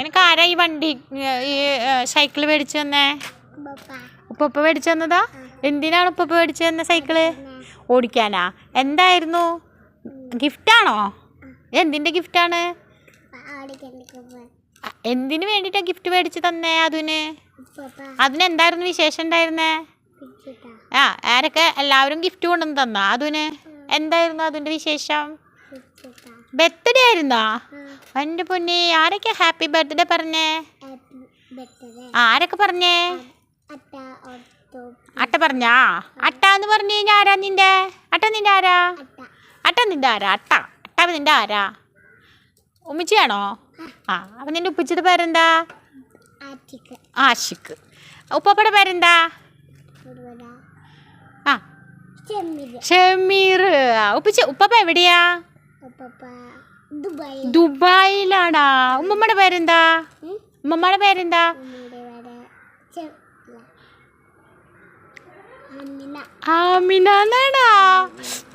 എനിക്ക് ആരാ ഈ വണ്ടി ഈ സൈക്കിൾ മേടിച്ചു തന്നേ ഉപ്പ മേടിച്ചു തന്നതാ എന്തിനാണ് ഉപ്പ മേടിച്ചു തന്ന സൈക്കിൾ? ഓടിക്കാനാ? എന്തായിരുന്നു? ഗിഫ്റ്റാണോ? എന്തിന്റെ ഗിഫ്റ്റാണ്? എന്തിനു വേണ്ടിട്ടാ ഗിഫ്റ്റ് മേടിച്ചു തന്നേ അതിന്? അതിന് എന്തായിരുന്നു വിശേഷം ഉണ്ടായിരുന്നേ? ആ ആരൊക്കെ എല്ലാവരും ഗിഫ്റ്റ് കൊണ്ടുവന്ന് തന്നാ അതിന്? എന്തായിരുന്നു അതിന്റെ വിശേഷം? ബർത്ത്ഡേ ആയിരുന്നോ? എന്റെ പൊന്നെ ആരൊക്കെ ഹാപ്പി ബർത്ത്ഡേ പറഞ്ഞേ? ആരൊക്കെ പറഞ്ഞേ? അട്ട പറഞ്ഞാ? അട്ട എന്ന് പറഞ്ഞു കഴിഞ്ഞാൽ ആരാ നിന്റെ? അട്ട നിന്റെ ആരാ? അട്ട. നിന്റെ ആരാ? അട്ട. അട്ട നിന്റെ ആരാ? ഉമ്മിച്ചിയാണോ? ആ. അപ്പം നിന്റെ ഉപ്പിച്ചിയുടെ പേരെന്താ? ആഷിക്ക്. ഉപ്പപ്പയുടെ പേരെന്താ? ആ. ഷമീർ ഉപ്പിച്ച ഉപ്പപ്പ എവിടെയാ? ദുബായിലാടാ ഉമ്മമ്മയുടെ പേരെന്താ? ഉമ്മമ്മയുടെ പേരെന്താ? ആമിനാടാ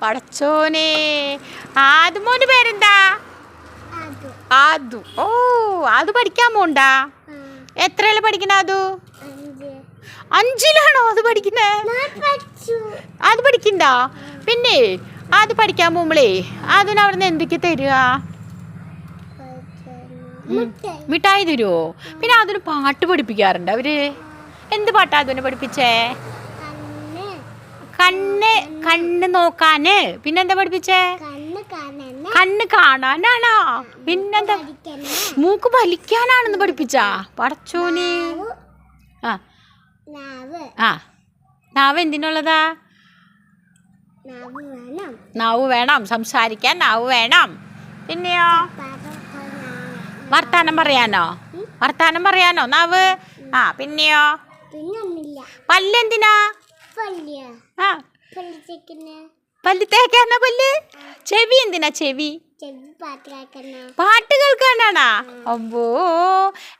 പടച്ചോനെ. ആദ്യമോന്റെ പേരെന്താ? ആദു. ഓ അത് പഠിക്കാൻ പോണ്ടാ? എത്രയിൽ പഠിക്കണ അതു അഞ്ചിലാണോ അത് പഠിക്കുന്നേ അത് പഠിക്കണ്ട? പിന്നെ അത് പഠിക്കാൻ പോകുമ്പളേ അതിന് അവിടുന്ന് എന്തൊക്കെ തരിക? മിഠായി തരുമോ പിന്നെ അതിന് പാട്ട് പഠിപ്പിക്കാറുണ്ട് അവർ. എന്ത് പാട്ടാ അതിനെ പഠിപ്പിച്ചേ? കണ്ണ് കണ്ണ് നോക്കാന്. പിന്നെന്താ പഠിപ്പിച്ചേ? കണ്ണ് കാണാനാണോ? പിന്നെന്താ? മൂക്ക് വലിക്കാനാണെന്ന് പഠിപ്പിച്ചാ? പടച്ചോന്. ആ. ആ. നാവ് എന്തിനുള്ളതാ? നാവ് വേണം. സംസാരിക്കാൻ നാവ് വേണം. പിന്നെയോ? വർത്താനം പറയാനോ? വർത്താനം പറയാനോ? നാവ്? ആ പിന്നെയോ? പല്ലെന്തിനാ? ആ. പല്ല് തേക്കാനാ പല്ല്? ചെവി എന്തിനാ ചെവി? പാട്ട് കേൾക്കാനാണാ? അമ്പോ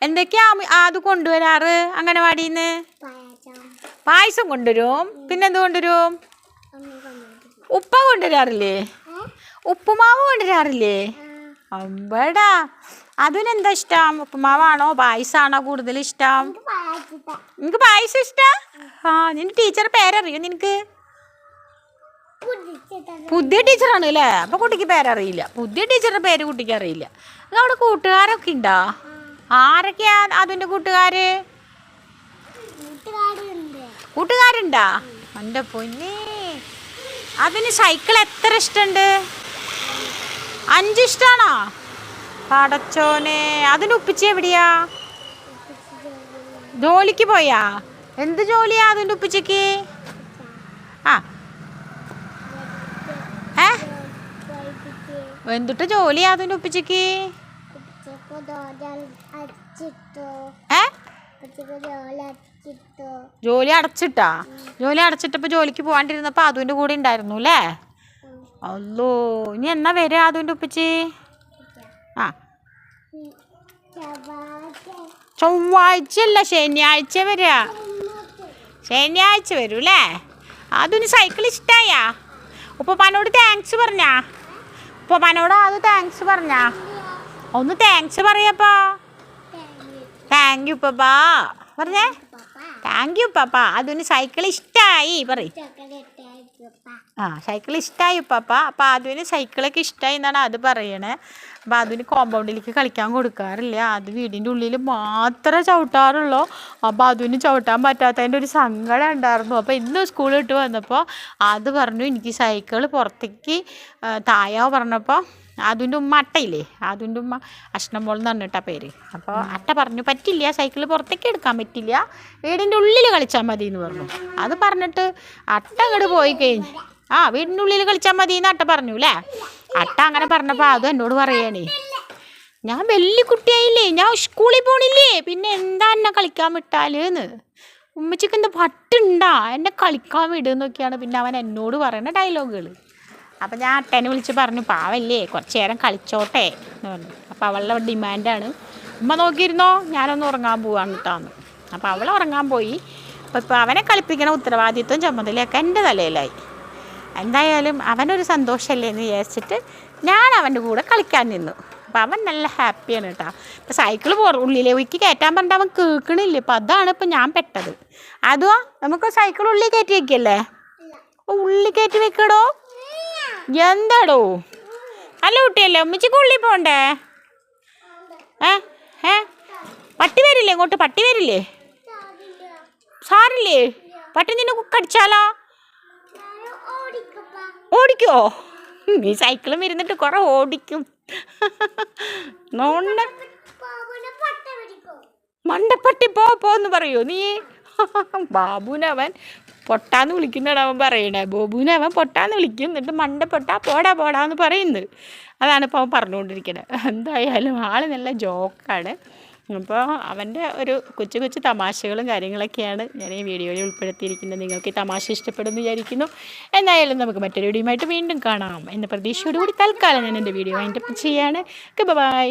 എന്തൊക്കെയാ അത് കൊണ്ടുവരാറ് അംഗനവാടിന്ന്? പായസം. കൊണ്ടുവരും. പിന്നെന്ത് കൊണ്ടുവരും? ഉപ്പ കൊണ്ടുവരാറില്ലേ? ഉപ്പുമാവ് കൊണ്ടുവരാറില്ലേ? അമ്പടാ. അതിനെന്താ ഇഷ്ടം? ഉപ്പുമാവാണോ? പായസമാണോ കൂടുതൽ ഇഷ്ടം? നിനക്ക് പായസം ഇഷ്ടാ? ആ നിന്റെ ടീച്ചർ പേരറിയോ നിനക്ക്? പുതിയ ടീച്ചറാണ് അല്ലേ? അപ്പൊ കുട്ടിക്ക് പേരറിയില്ല. പുതിയ ടീച്ചറുടെ പേര് കുട്ടിക്ക് അറിയില്ല. അത് അവിടെ കൂട്ടുകാരൊക്കെ ഉണ്ടോ? ആരൊക്കെയാ അതിന്റെ കൂട്ടുകാര്? കൂട്ടുകാരുണ്ട്. കൂട്ടുകാരുണ്ടാ? എന്റെ പൊന്നേ. അതിന് സൈക്കിൾ എത്ര ഇഷ്ടമുണ്ട് അഞ്ച് പടച്ചോനെ അതിന് ഉപ്പിച്ച് എവിടെയാ? ജോലിക്ക് പോയാ? എന്ത് ജോലിയാ അതിന്റെ ഉപ്പിച്ചക്ക്? ആ. ഏ? എന്തുട്ട ജോലിയാ അതിന്റെ ഉപ്പിച്ചക്ക്? ഏ? ജോലി അടച്ചിട്ടാ? ജോലി അടച്ചിട്ടപ്പോൾ ജോലിക്ക് പോകാണ്ടിരുന്നപ്പോൾ അതുവിന്റെ കൂടെ ഉണ്ടായിരുന്നു അല്ലേ? അല്ലോ ഇനി എന്നാ വരിക അതുവിന്റെ ഉപ്പച്ചി? ആ. ചൊവ്വാഴ്ച അല്ല ശനിയാഴ്ച വരിക. ശനിയാഴ്ച വരൂ അല്ലേ? അതിന് സൈക്കിൾ ഇഷ്ടായാ? ഉപ്പപ്പാനോട് താങ്ക്സ് പറഞ്ഞാ? ഉപ്പപ്പാനോട് അത് താങ്ക്സ് പറഞ്ഞാ? ഒന്ന് താങ്ക്സ് പറയപ്പോ താങ്ക് യു ഉപ്പപ്പാ. പറഞ്ഞേ. താങ്ക് യു പാപ്പ അതിന് സൈക്കിൾ ഇഷ്ടമായി പറയ്. ആ സൈക്കിൾ ഇഷ്ടമായി പാപ്പ അപ്പം അതിന് സൈക്കിളൊക്കെ ഇഷ്ടമായി എന്നാണ് അത് പറയണേ. അപ്പോൾ അതിന് കോമ്പൗണ്ടിലേക്ക് കളിക്കാൻ കൊടുക്കാറില്ല. അത് വീടിന്റെ ഉള്ളിൽ മാത്രമേ ചവിട്ടാറുള്ളൂ. അപ്പോൾ അതിന് ചവിട്ടാൻ പറ്റാത്തതിന്റെ ഒരു സങ്കടം ഉണ്ടായിരുന്നു. അപ്പോൾ ഇന്ന് സ്കൂളിൽ ഇട്ട് വന്നപ്പോൾ അത് പറഞ്ഞു എനിക്ക് സൈക്കിൾ പുറത്തേക്ക് തായോ പറഞ്ഞപ്പോൾ അതിന്റെ ഉമ്മ അട്ടയില്ലേ? അതിന്റെ ഉമ്മ അഷ്ടംപോൾ എന്ന് പറഞ്ഞിട്ടാ പേര്. അപ്പോൾ അട്ട പറഞ്ഞു പറ്റില്ല സൈക്കിൾ പുറത്തേക്ക് എടുക്കാൻ പറ്റില്ല. വീടിന്റെ ഉള്ളിൽ കളിച്ചാൽ മതി എന്ന് പറഞ്ഞു. അത് പറഞ്ഞിട്ട് അട്ട അങ്ങോട്ട് പോയി കഴിഞ്ഞ് ആ വീടിനുള്ളിൽ കളിച്ചാൽ മതി എന്ന് അട്ട പറഞ്ഞു അല്ലേ അട്ട അങ്ങനെ പറഞ്ഞപ്പോൾ അതും എന്നോട് പറയണേ ഞാൻ വലിയ കുട്ടിയായില്ലേ ഞാൻ സ്കൂളിൽ പോണില്ലേ പിന്നെ എന്താ എന്നെ കളിക്കാൻ വിട്ടാലെന്ന്? ഉമ്മച്ചിക്ക് എന്താ പട്ടുണ്ടാ എന്നെ കളിക്കാൻ വിടുന്നൊക്കെയാണ് പിന്നെ അവൻ എന്നോട് പറയുന്ന ഡയലോഗുകൾ അപ്പം ഞാൻ അട്ടേനെ വിളിച്ച് പറഞ്ഞു പാവല്ലേ കുറച്ച് നേരം കളിച്ചോട്ടെ എന്ന് പറഞ്ഞു. അപ്പോൾ അവളുടെ ഡിമാൻഡാണ് ഉമ്മ നോക്കിയിരുന്നോ? ഞാനൊന്ന് ഉറങ്ങാൻ പോവാണ് കിട്ടാന്ന് അപ്പോൾ അവൾ ഉറങ്ങാൻ പോയി. അപ്പോൾ ഇപ്പോൾ അവനെ കളിപ്പിക്കണ ഉത്തരവാദിത്വം ചുമതലയൊക്കെ എന്റെ തലയിലായി. എന്തായാലും അവനൊരു സന്തോഷമല്ലേ എന്ന് വിചാരിച്ചിട്ട് ഞാൻ അവന്റെ കൂടെ കളിക്കാൻ നിന്നു. അപ്പം അവൻ നല്ല ഹാപ്പിയാണ് കേട്ടോ. അപ്പം സൈക്കിൾ പോ ഉള്ളിലേക്ക് കയറ്റാൻ പറഞ്ഞിട്ട് അവൻ കേൾക്കണില്ല. ഇപ്പം അതാണ് ഇപ്പം ഞാൻ പെട്ടത്. അതോ നമുക്ക് സൈക്കിൾ ഉള്ളിൽ കയറ്റി വെക്കല്ലേ? ഉള്ളിൽ കയറ്റി വെക്കടോ? എന്താടോ? അല്ല കുട്ടിയല്ലേ ഉമ്മച്ചിക്ക് ഉള്ളിൽ പോണ്ടേ? ഏ ഏ? പട്ടി വരില്ലേ ഇങ്ങോട്ട്? പട്ടി വരില്ലേ? സാറില്ലേ പട്ടി നിന്നെ കടിച്ചാലോ? ഓടിക്കോ. നീ സൈക്കിളും ഇരുന്നിട്ട് കുറെ ഓടിക്കും. നോണ്ട മണ്ടപ്പട്ടി പോ പോന്ന് പറയൂ നീ? ബാബുനവൻ പൊട്ടാന്ന് വിളിക്കുന്നതാണ് അവൻ പറയണേ. ബോബുവിനെ അവൻ പൊട്ടാന്ന് വിളിക്കും. എന്നിട്ട് മണ്ടപ്പൊട്ടാ പോടാ പോടാന്ന് പറയുന്നത് അതാണ് ഇപ്പോൾ അവൻ പറഞ്ഞുകൊണ്ടിരിക്കുന്നത് എന്തായാലും ആൾ നല്ല ജോക്കാണ് അപ്പോൾ അവന്റെ ഒരു കൊച്ചു കൊച്ചു തമാശകളും കാര്യങ്ങളൊക്കെയാണ് ഞാൻ ഈ വീഡിയോയിൽ ഉൾപ്പെടുത്തിയിരിക്കുന്നത്. നിങ്ങൾക്ക് ഈ തമാശ ഇഷ്ടപ്പെടുമെന്ന് വിചാരിക്കുന്നു. എന്തായാലും നമുക്ക് മറ്റൊരു വീഡിയോയുമായിട്ട് വീണ്ടും കാണാം. എന്ന പ്രതീക്ഷയോടുകൂടി തൽക്കാലം ഞാൻ എന്റെ വീഡിയോ അതിന്റെ ചെയ്യാണ്. ബൈ